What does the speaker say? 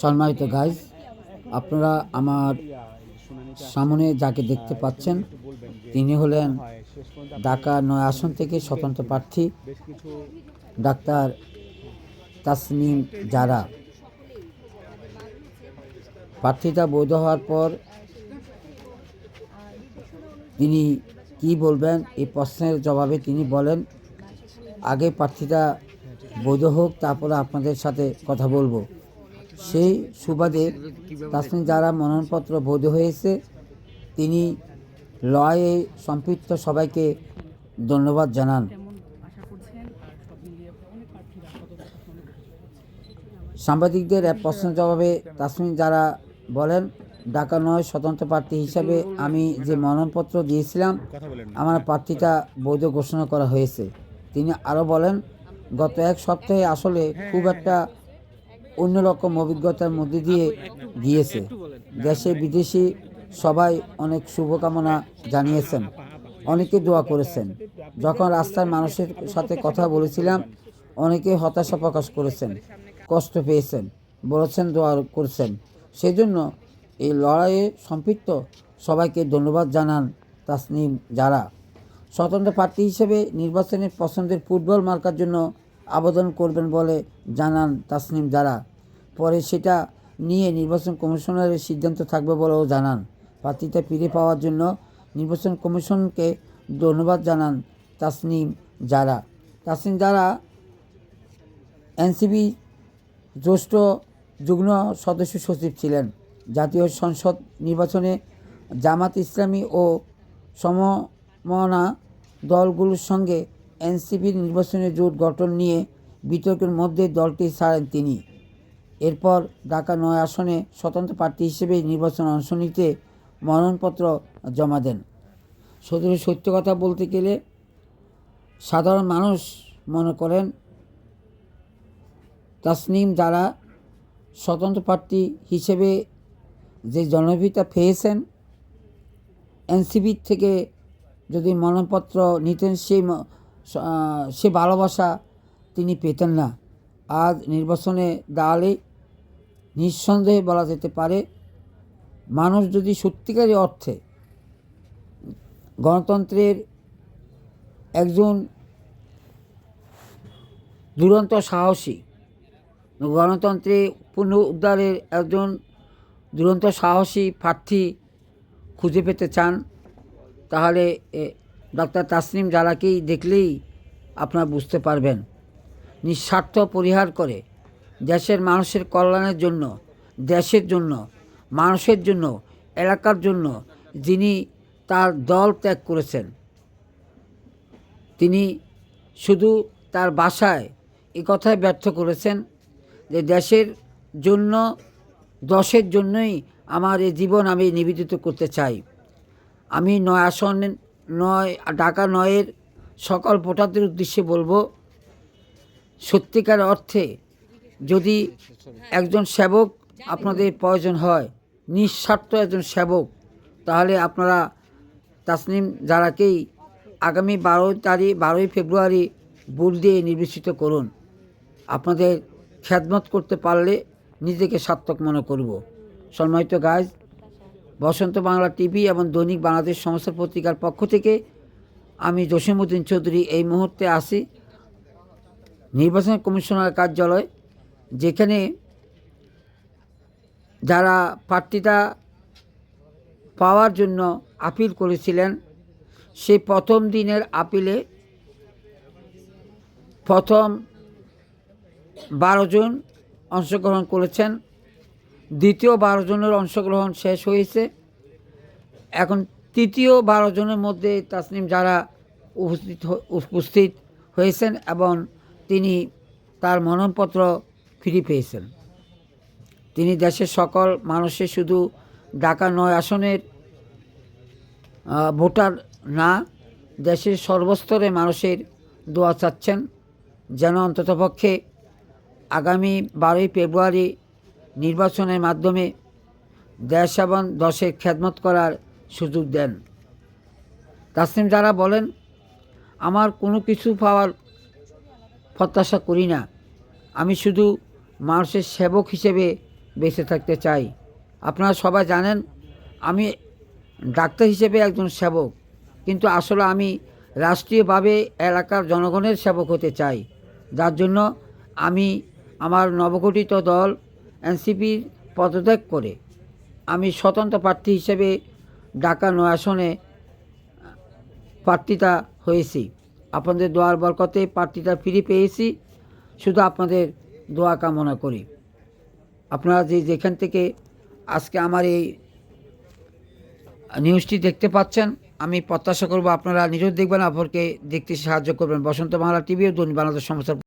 সম্মানিত গাইজ আপনারা আমার সামনে যাকে দেখতে পাচ্ছেন, তিনি হলেন ঢাকা নয় আসন থেকে স্বতন্ত্র প্রার্থী ডাক্তার তাসনিম জারা। প্রার্থীটা বৈধ হওয়ার পর তিনি কি বলবেন, এই প্রশ্নের জবাবে তিনি বলেন, আগে প্রার্থীটা বৈধ হোক, তারপরে আপনাদের সাথে কথা বলব। সেই সুবাদে তাসমিন যারা মনোনয়নপত্র বৈধ হয়েছে। তিনি লয়ে সম্পৃক্ত সবাইকে ধন্যবাদ জানান। সাংবাদিকদের এক প্রশ্নের জবাবে তাসমিন যারা বলেন, ঢাকা নয় স্বতন্ত্র প্রার্থী হিসাবে আমি যে মনোনয়নপত্র দিয়েছিলাম, আমার প্রার্থীটা বৈধ ঘোষণা করা হয়েছে। তিনি আরও বলেন, গত এক সপ্তাহে আসলে খুব একটা অন্যরকম অভিজ্ঞতার মধ্যে দিয়ে গিয়েছে। দেশে বিদেশি সবাই অনেক শুভকামনা জানিয়েছেন, অনেকে দোয়া করেছেন। যখন রাস্তার মানুষের সাথে কথা বলেছিলাম, অনেকে হতাশা প্রকাশ করেছেন, কষ্ট পেয়েছেন, বলেছেন, দোয়া করেছেন। সেই জন্য এই লড়াইয়ে সম্পৃক্ত সবাইকে ধন্যবাদ জানান তাসনিম যারা। স্বতন্ত্র প্রার্থী হিসেবে নির্বাচনের পছন্দের ফুটবল মার্কার জন্য আবেদন করবেন বলে জানান তাসনিম যারা পরে সেটা নিয়ে নির্বাচন কমিশনারের সিদ্ধান্ত থাকবে বলেও জানান। প্রার্থীতা ফিরে পাওয়ার জন্য নির্বাচন কমিশনকে ধন্যবাদ জানান তাসনিম যারা তাসনিম যারা এনসিবি জ্যেষ্ঠ যুগ্ম সদস্য সচিব ছিলেন। জাতীয় সংসদ নির্বাচনে জামাত ইসলামী ও সমমনা দলগুলোর সঙ্গে এনসিপির নির্বাচনী জোট গঠন নিয়ে বিতর্কের মধ্যে দলটি ছাড়েন তিনি। এরপর ঢাকা নয় আসনে স্বতন্ত্র প্রার্থী হিসেবে নির্বাচন অংশ নিতে মনোনয়নপত্র জমা দেন। শুধু সত্য কথা বলতে গেলে সাধারণ মানুষ মনে করেন তাসনিম যারা স্বতন্ত্র প্রার্থী হিসেবে যে জনপ্রিয়তা পেয়েছেন এনসিবি থেকে যদি মনোনয়নপত্র নিতেন সেই স- ভালোবাসা তিনি পেতেন না। আজ নির্বাচনে দাঁড়ালে নিঃসন্দেহে বলা যেতে পারে, মানুষ যদি সত্যিকারই অর্থে গণতন্ত্রের একজন দুরন্ত সাহসী, গণতন্ত্রে পুনঃ উদ্ধারের একজন দুরন্ত সাহসী প্রার্থী খুঁজে পেতে চান, তাহলে ডক্টর তাসনিম জালাকেই দেখলেই আপনারা বুঝতে পারবেন। নিঃস্বার্থ পরিহার করে দেশের মানুষের কল্যাণের জন্য, দেশের জন্য, মানুষের জন্য, এলাকার জন্য যিনি তার দল ত্যাগ করেছেন, তিনি শুধু তার বাসায় এ কথায় ব্যর্থ করেছেন যে দেশের জন্য, দশের জন্যই আমার এই জীবন আমি নিবেদিত করতে চাই। আমি নয় আসন নয়, ঢাকা নয়ের সকল ভোটারদের উদ্দেশ্যে বলব, সত্যিকার অর্থে যদি একজন সেবক আপনাদের প্রয়োজন হয়, নিঃস্বার্থ একজন সেবক, তাহলে আপনারা তাসনিম যারাকেই আগামী বারোই তারিখ, বারোই ফেব্রুয়ারি ভোট দিয়ে নির্বাচিত করুন। আপনাদের খেদমত করতে পারলে নিজেকে সার্থক মনে করব। সম্মানিত গাছ বসন্ত বাংলা টিভি এবং দৈনিক বাংলাদেশ সমস্যা পত্রিকার পক্ষ থেকে আমি জসিমুদ্দিন চৌধুরী এই মুহূর্তে আসি নির্বাচন কমিশনার কার্যালয়, যেখানে যারা প্রার্থীতা পাওয়ার জন্য আপিল করেছিলেন, সেই প্রথম দিনের আপিলে প্রথম বারো জন অংশগ্রহণ করেছেন। দ্বিতীয় বারো জনের অংশগ্রহণ শেষ হয়েছে। এখন তৃতীয় বারো জনের মধ্যে তাসনিম যারা উপস্থিত উপস্থিত হয়েছেন এবং তিনি তার মনোনয়নপত্র ফিরে পেয়েছেন। তিনি দেশের সকল মানুষের শুধু ঢাকা নয় আসনের ভোটার না, দেশের সর্বস্তরে মানুষের দোয়া চাচ্ছেন যেন অন্ততপক্ষে আগামী বারোই ফেব্রুয়ারি নির্বাচনের মাধ্যমে দেশ এবং দশের খেদমত করার সুযোগ দেন। তাসলিম যারা বলেন, আমার কোনো কিছু পাওয়ার প্রত্যাশা করি না। আমি শুধু মানুষের সেবক হিসেবে বেঁচে থাকতে চাই। আপনারা সবাই জানেন, আমি ডাক্তার হিসেবে একজন সেবক, কিন্তু আসলে আমি রাষ্ট্রীয়ভাবে এলাকার জনগণের সেবক হতে চাই। যার জন্য আমি আমার নবগঠিত দল এনসিপির পদত্যাগ করে, আমি স্বতন্ত্র প্রার্থী হিসেবে ঢাকা নয় আসনে প্রার্থিতা হয়েছি। আপনাদের দোয়ার বরকতে প্রার্থিতা ফিরে পেয়েছি। শুধু আপনাদের দোয়া কামনা করি। আপনারা যে যেখান থেকে আজকে আমার এই নিউজটি দেখতে পাচ্ছেন, আমি প্রত্যাশা করব আপনারা নিজেও দেখবেন, অপরকে দেখতে সাহায্য করবেন। বসন্ত বাংলা টিভি ও দৈনিক বাংলাদেশ